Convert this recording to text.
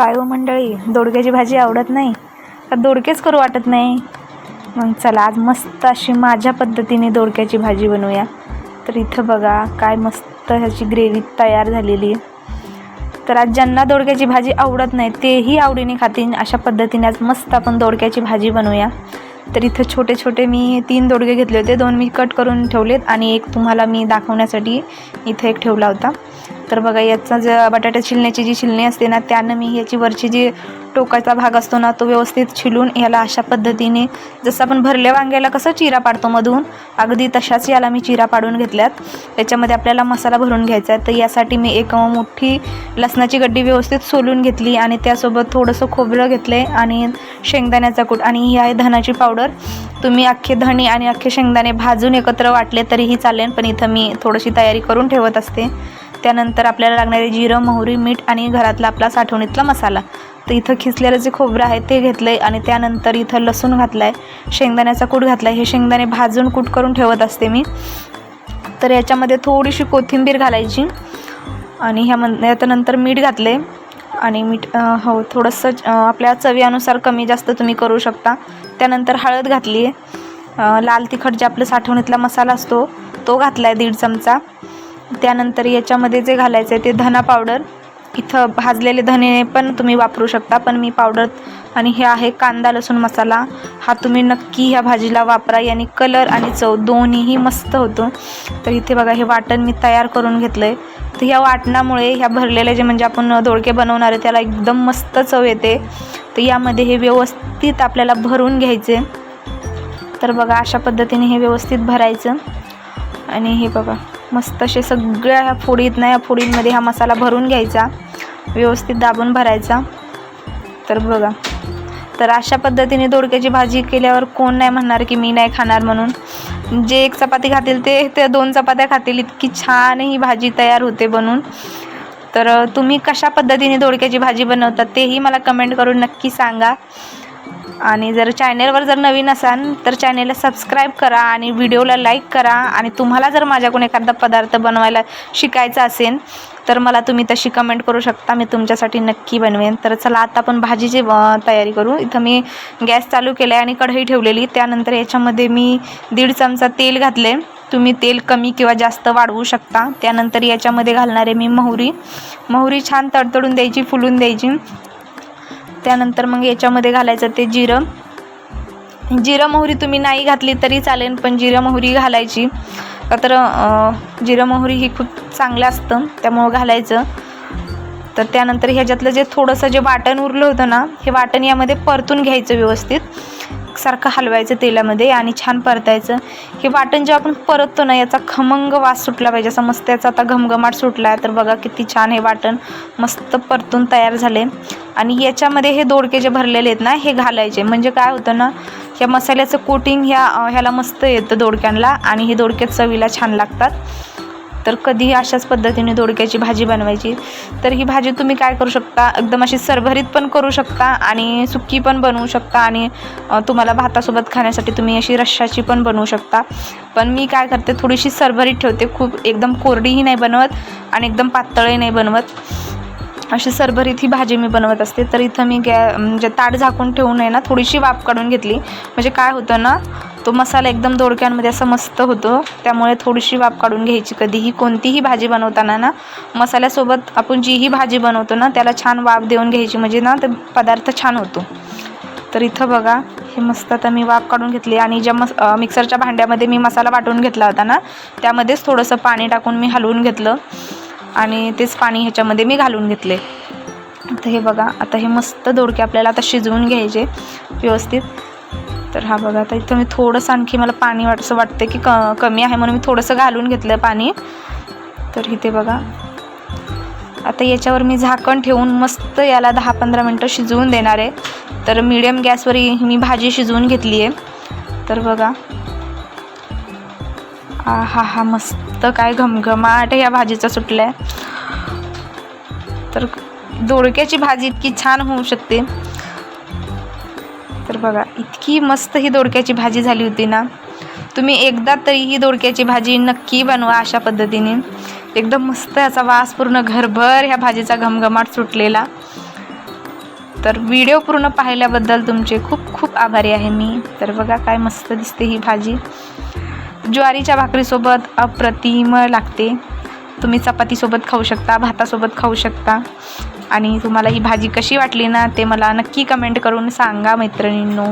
काय हो मंडळी दोडक्याची भाजी आवडत नाही. का दोडकेच करू वाटत नाही. मग चला आज मस्त अशी माझ्या पद्धतीने दोडक्याची भाजी बनवूया. तर इथं बघा काय मस्त ह्याची ग्रेव्ही तयार झालेली आहे. तर आज ज्यांना दोडक्याची भाजी आवडत नाही तेही आवडीने खातील. अशा पद्धतीने आज मस्त आपण दोडक्याची भाजी बनवूया. तर इथं छोटे छोटे मी तीन दोडगे घेतले होते. दोन मी कट करून ठेवलेत आणि एक तुम्हाला मी दाखवण्यासाठी इथं एक ठेवला होता. तर बघा याचा ज बटाटा छिलण्याची जी छिलणी असते ना त्यानं मी याची वरची जी टोकाचा भाग असतो ना तो व्यवस्थित छिलून याला अशा पद्धतीने जसं आपण भरल्या वांग्याला कसं चिरा पाडतो मधून अगदी तशाच याला मी चिरा पाडून घेतल्यात. त्याच्यामध्ये आपल्याला मसाला भरून घ्यायचा आहे तर यासाठी मी एक मोठी लसणाची गड्डी व्यवस्थित सोलून घेतली आणि त्यासोबत थोडंसं खोबरं घेतलं आहे आणि शेंगदाण्याचा कूट. आणि ही आहे धनाची पावडर. तुम्ही अख्खे धणे आणि अख्खे शेंगदाणे भाजून एकत्र वाटले तरीही चालेल पण इथं मी थोडीशी तयारी करून ठेवत असते. त्यानंतर आपल्याला लागणारे जिरं मोहरी मीठ आणि घरातला आपला साठवणीतला मसाला. तर इथं खिसलेलं जे खोबरं आहे ते घेतलं आहे आणि त्यानंतर इथं लसूण घातला आहे शेंगदाण्याचा कूट घातला आहे हे शेंगदाणे भाजून कूट करून ठेवत असते मी. तर याच्यामध्ये थोडीशी कोथिंबीर घालायची आणि ह्या मन याच्यानंतर मीठ घातले आणि मीठ हो थोडंसं आपल्या चवीनुसार कमी जास्त तुम्ही करू शकता. त्यानंतर हळद घातली आहे लाल तिखट जे आपलं साठवणीतला मसाला असतो तो घातला आहे दीड चमचा. त्यानंतर याच्यामध्ये जे घालायचं आहे ते धना पावडर. इथं भाजलेले धने पण तुम्ही वापरू शकता पण मी पावडर आणि हे आहे कांदा लसूण मसाला. हा तुम्ही नक्की ह्या भाजीला वापरा याने कलर आणि चव दोन्हीही मस्त होतो. तर इथे बघा हे वाटण मी तयार करून घेतलं आहे तर ह्या वाटणामुळे ह्या भरलेले जे म्हणजे आपण दोडके बनवणार आहे त्याला एकदम मस्त चव येते. तर यामध्ये हे व्यवस्थित आपल्याला भरून घ्यायचे. तर बघा अशा पद्धतीने हे व्यवस्थित भरायचं. आणि हे बघा. मस्त असे सगळ्या ह्या फोडीत ना या फोडींमध्ये हा मसाला भरून घ्यायचा. व्यवस्थित दाबून भरायचा. तर बघा. तर अशा पद्धतीने दोडक्याची भाजी केल्यावर कोण नाही म्हणणार की मी नाही खाणार म्हणून. जे एक चपाती खातील ते त्या दोन चपात्या खातील. इतकी छान ही भाजी तयार होते बनून. तर तुम्ही कशा पद्धतीने दोडक्याची भाजी बनवतात तेही मला कमेंट करून नक्की सांगा. आणि जर चॅनेलवर जर नवीन असाल तर चॅनेलला सबस्क्राईब करा आणि व्हिडिओला लाईक करा. आणि तुम्हाला जर माझ्याकडून एखादा पदार्थ बनवायला शिकायचा असेल तर मला तुम्ही तशी कमेंट करू शकता. मी तुमच्यासाठी नक्की बनवेन. तर चला आता आपण भाजीची तयारी करू. इथं मी गॅस चालू केला आहे आणि कढई ठेवलेली. त्यानंतर याच्यामध्ये मी दीड चमचा तेल घातले तुम्ही तेल कमी किंवा जास्त वाढवू शकता. त्यानंतर याच्यामध्ये घालणारे मी मोहरी. मोहरी छान तडतडून द्यायची फुलून द्यायची. त्यानंतर मग याच्यामध्ये घालायचं ते जिरं. जिरं मोहरी तुम्ही नाही घातली तरी चालेल पण जिरं मोहरी घालायची. का तर जिरं मोहरी ही खूप चांगलं असतं त्यामुळं घालायचं. तर त्यानंतर ह्याच्यातलं जे थोडंसं जे वाटण उरलं होतं ना हे वाटण यामध्ये परतून घ्यायचं व्यवस्थित. सारखं हलवायचं तेलामध्ये आणि छान परतायचं. हे वाटण जेव्हा आपण परततो ना याचा खमंग वास सुटला पाहिजे. असं मस्त याचा आता घमघमाट सुटला आहे तर बघा किती छान हे वाटण मस्त परतून तयार झाले. आणि याच्यामध्ये हे दोडके जे भरलेले आहेत ना हे घालायचे. म्हणजे काय होतं ना ह्या मसाल्याचं कोटिंग ह्या ह्याला मस्त येतं दोडक्यांना आणि हे दोडके चवीला छान लागतात. तर कधीही अशाच पद्धतीने दोडक्याची भाजी बनवायची. तर ही भाजी तुम्ही काय करू शकता? एकदम अशी सरभरीत पण करू शकता आणि सुक्की पण बनवू शकता आणि तुम्हाला भातासोबत खाण्यासाठी तुम्ही अशी रश्शाची पण बनवू शकता. पण मी काय करते? थोडीशी सरभरीत ठेवते. खूप एकदम कोरडीही नाही बनवत आणि एकदम पातळही नाही बनवत. अशी सरभरीत ही भाजी मी बनवत असते. तर इथं मी गॅ म्हणजे ताट झाकून ठेवून आहे ना थोडीशी वाफ काढून घेतली. म्हणजे काय होतं ना तो मसाला एकदम दोडक्यांमध्ये असं मस्त होतो. त्यामुळे थोडीशी वाफ काढून घ्यायची कधीही. कोणतीही भाजी बनवताना ना मसाल्यासोबत आपण जीही भाजी बनवतो ना त्याला छान वाफ देऊन घ्यायची. म्हणजे ना ते पदार्थ छान होतो. तर इथं बघा हे मस्त आता मी वाफ काढून घेतली. आणि ज्या मस मिक्सरच्या भांड्यामध्ये मी मसाला वाटून घेतला होता ना त्यामध्येच थोडंसं पाणी टाकून मी हलवून घेतलं. आणि तेच पाणी ह्याच्यामध्ये मी घालून घेतले. आता हे बघा आता हे मस्त दोडके आपल्याला आता शिजवून घ्यायचे व्यवस्थित. तर हा बघा आता इथं मी थोडंसं आणखी मला पाणी वाट असं वाटतं की क कमी आहे म्हणून मी थोडंसं घालून घेतलं पाणी. तर इथे बघा आता याच्यावर मी झाकण ठेवून मस्त याला दहा पंधरा मिनटं शिजवून देणार आहे. तर मीडियम गॅसवर मी भाजी शिजवून घेतली आहे तर बघा हा हा मस्त. मस्त काय घमघमाट या भाजीचा सुटला आहे तर दोडक्याची भाजी इतकी छान होऊ शकते. तर बघा इतकी मस्त ही दोडक्याची भाजी झाली होती ना. तुम्ही एकदा तरी ही दोडक्याची भाजी नक्की बनवा अशा पद्धतीने. एकदम मस्त याचा वास पूर्ण घरभर ह्या भाजीचा घमघमाट सुटलेला. तर व्हिडिओ पूर्ण पाहिल्याबद्दल तुमचे खूप खूप आभारी आहे मी. तर बघा काय मस्त दिसते ही भाजी. ज्वारीच्या भाकरीसोबत अप्रतिम लागते. तुम्ही चपातीसोबत खाऊ शकता भातासोबत खाऊ शकता. आणि तुम्हाला ही भाजी कशी वाटली ना ते मला नक्की कमेंट करून सांगा मैत्रिणींनो.